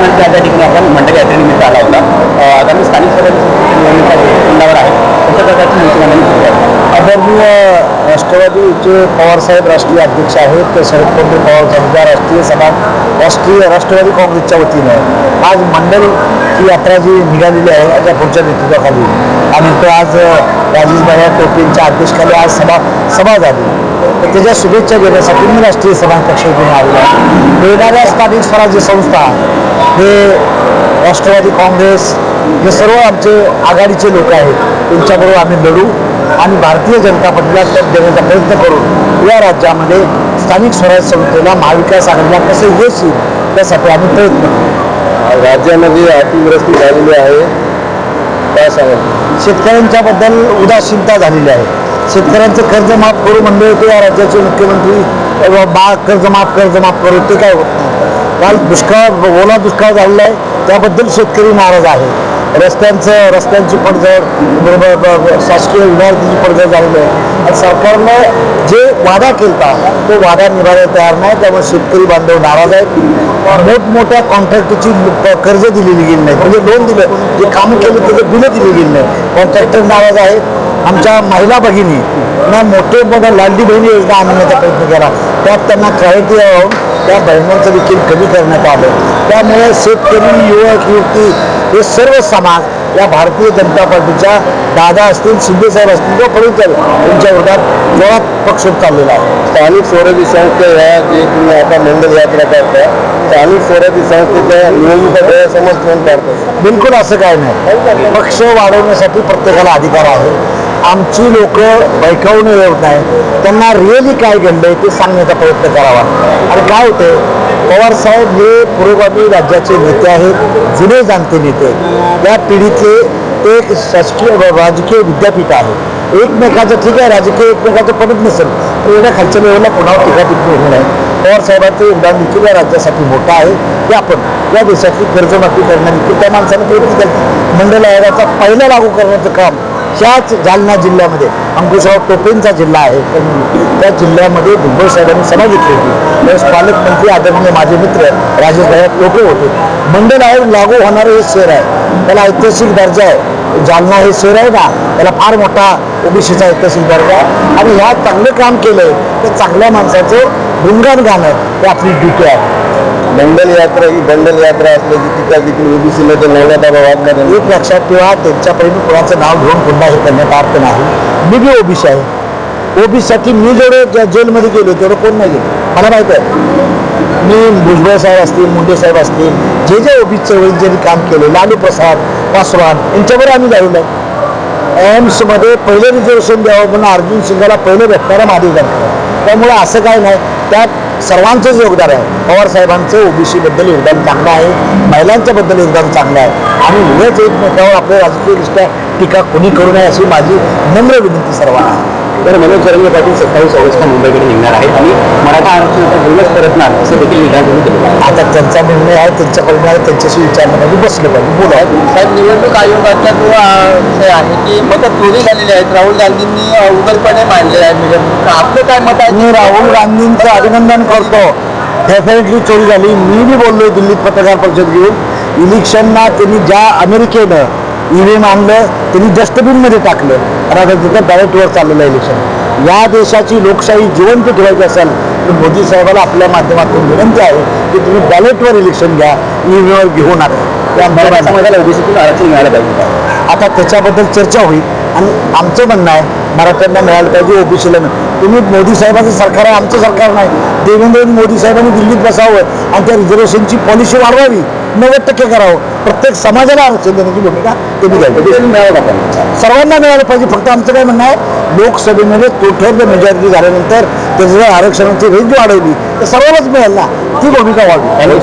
त्या ठिकाणी आपण मंडळ यात्रेनिमित्त आला होता. आगामी स्थानिक स्वराज्य निवडणुका आहे अशा प्रकारची नीती मांडणी आदरणीय राष्ट्रवादीचे पवारसाहेब राष्ट्रीय अध्यक्ष आहेत. तर शरद पवार पवार समजा राष्ट्रीय सभा राष्ट्रीय राष्ट्रवादी काँग्रेसच्या वतीनं आज मंडल ही यात्रा जी निघालेली आहे याच्या पुढच्या नेतृत्वाखाली. आणि तो आज राजेशभाई टोपेंच्या अध्यक्षखाली आज सभा सभा झाली. तर त्याच्या शुभेच्छा देण्यासाठी मी राष्ट्रीय समाज पक्षातून आलेलो आहे. येणाऱ्या स्थानिक स्वराज्य संस्था हे राष्ट्रवादी काँग्रेस हे सर्व आमचे आघाडीचे लोक आहेत त्यांच्याबरोबर आम्ही लढू आणि भारतीय जनता पार्टीला तग देण्याचा प्रयत्न करू. या राज्यामध्ये स्थानिक स्वराज्य संस्थेला महाविकास आघाडीला कसं यश येईल त्यासाठी आम्ही प्रयत्न करू. राज्यामध्ये अतिवृष्टी झालेली आहे. काय सांगा शेतकऱ्यांच्या बद्दल उदासीनता झालेली आहे. शेतकऱ्यांचं कर्ज माफ करू म्हणले होते या राज्याचे मुख्यमंत्री बा कर्ज माफ कर्ज माफ करू ते काय होत नाही. काल दुष्काळ ओला दुष्काळ झालेला आहे त्याबद्दल शेतकरी नाराज आहे. रस्त्यांचं रस्त्यांची पडझड बरोबर शासकीय इमारतीची पडझड झालेली आहे. आणि सरकारनं जे वादा केला तो वादा निभायला तयार नाही त्यामुळे शेतकरी बांधव नाराज आहेत. मोठमोठ्या कॉन्ट्रॅक्टरची कर्ज दिलेली गेली नाही. म्हणजे लोन दिलं. जे काम केलं त्याचं बिलं दिली गेली नाही. कॉन्ट्रॅक्टर नाराज आहेत. आमच्या महिला भगिनी ना मोठे मोठ्या लाडली बहिणी योजना आणण्याचा प्रयत्न केला. त्यात त्यांना क्लॅरिटी त्या बहिणांचं देखील कमी करण्यात आलं. त्यामुळे शेतकरी युवक युवती हे सर्व समाज या भारतीय जनता पार्टीच्या दादा असतील शिंदेसाहेब असतील किंवा फडणवीस यांच्या विरोधात जोरात प्रक्षोभ चाललेला आहे. स्थानिक स्वराज्य संस्था ह्या जे तुम्ही आता मंडळ यात्रा करता स्थानिक स्वराज्य संस्थेच्या निवडणुका गैरसमज कोण काढतात बिलकुल असं काय नाही. पक्ष वाढवण्यासाठी प्रत्येकाला अधिकार आहे. आमची लोक बैकावून येत नाही त्यांना रिअली काय घडलंय ते सांगण्याचा प्रयत्न करावा. आणि काय होतं पवार साहेब हे पुरोगामी राज्याचे नेते आहेत जुने जाणते नेते या पिढीतले ते एक शासकीय व राजकीय विद्यापीठ आहे. एकमेकाचं ठीक आहे राजकीय एकमेकाचं पडत नसेल तर एवढ्या खालच्या लेवलला कोणावर टीका टिप्पणी होणार आहे पवार साहेबांचं योगदान देखील या राज्यासाठी मोठं आहे. ते आपण या देशातली कर्जमाफी करण्यादेखील त्या माणसाने प्रयत्न केला. मंडल आयोगाचा पहिला लागू करण्याचं काम ह्याच जालना जिल्ह्यामध्ये अंकुशराव टोपेंचा जिल्हा आहे. त्या जिल्ह्यामध्ये भुजबळ साहेबांनी सभा घेतली होती. त्यावेळेस पालकमंत्री आदरणीय माझे मित्र राजेश भाई टोपे होते. मंडल आयोग लागू होणारं हे शहर आहे. त्याला ऐतिहासिक दर्जा आहे. जालना हे शहर आहे ना त्याला फार मोठा ओबीसीचा ऐतिहासिक दर्जा आहे. आणि ह्या चांगलं काम केलंय तर चांगल्या माणसाचं गुणगान गाणं हे आपली ड्युटी आहे. मंडल यात्रा ही बंडल यात्रा असल्याची टीका देखील ओबीसी मध्ये नवनाथ वाटणार एक लक्षात ठेवा त्यांच्यापर्यंत कोणाचं नाव घेऊन पुन्हा हे करण्यात अर्थ नाही. मी बी ओबीसी आहे. ओबीसीसाठी मी जेवढं जेलमध्ये गेलो तेवढं कोण नाही गेलो? मला माहीत आहे. मी भुजबळ साहेब असतील मुंडे साहेब असतील जे जे ओबी चळवळीत ज्यांनी काम केले लालू प्रसाद पासवान यांच्यावर आम्ही जाऊ. आहे एम्समध्ये पहिलं रिझर्वेशन द्यावं म्हणून अर्जुन सिंगाला पहिलं भेटणारा महादेव जानकर त्यामुळे असं काय नाही. त्यात सर्वांचंच योगदान आहे. पवार साहेबांचं ओबीसी बद्दल योगदान चांगलं आहे. महिलांच्या बद्दल योगदान चांगलं आहे. आणि उभेच एकमेकावर आपल्या राजकीयदृष्ट्या टीका कोणी करू नये अशी माझी नम्र विनंती सर्वांना आहे. तर मनोज जरंगे पाटील सत्तावीस ऑगस्टला मुंबईकडे निघणार आहेत आणि मराठा आरक्षणाचा बोलच परतणार असं देखील विधान त्यांनी केलं आहे. आता त्यांचा निर्णय आहे त्यांच्याकडून आहे त्यांच्याशी विचारण्यामध्ये बसलं पाहिजे बोला साहेब निवडणूक आयोगाचा जो विषय आहे की मत चोरी झालेली आहेत राहुल गांधींनी उघडपणे मांडले आहे निवडणूक. आपलं काय मत आहे? मी राहुल गांधींचं अभिनंदन करतो. डेफिनेटली चोरी झाली. मी बी बोललो दिल्लीत पत्रकार परिषद घेऊन. इलेक्शनला त्यांनी ज्या अमेरिकेनं ईव्हीएम आणलं त्यांनी डस्टबिनमध्ये टाकलं. आणि आता तिथं बॅलेटवर चाललेलं इलेक्शन या देशाची लोकशाही जिवंत ठेवायची असेल तर मोदी साहेबाला आपल्या माध्यमातून विनंती आहे की तुम्ही बॅलेटवर इलेक्शन घ्या ईव्हीएमवर घेऊ नका. मराठा समाजाला ओबीसीतून आरक्षण मिळालं पाहिजे आता त्याच्याबद्दल चर्चा होईल. आणि आमचं म्हणणं आहे मराठ्यांना मिळालं पाहिजे ओबीसीला तुम्ही मोदी साहेबांचं सरकार आहे आमचं सरकार नाही. देवेंद्र मोदी साहेबांनी दिल्लीत बसावं आणि त्या रिझर्वेशनची पॉलिसी वाढवावी. नव्वद टक्के करावं प्रत्येक समाजाला आरक्षण देण्याची भूमिका त्यांनी घ्यावी सर्वांना मिळालं पाहिजे. फक्त आमचं काय म्हणणं आहे लोकसभेमध्ये तोठर मेजॉरिटी झाल्यानंतर त्याचं जर आरक्षणाची रेंज वाढवली तर सर्वांनाच मिळेल ना? ती भूमिका आणि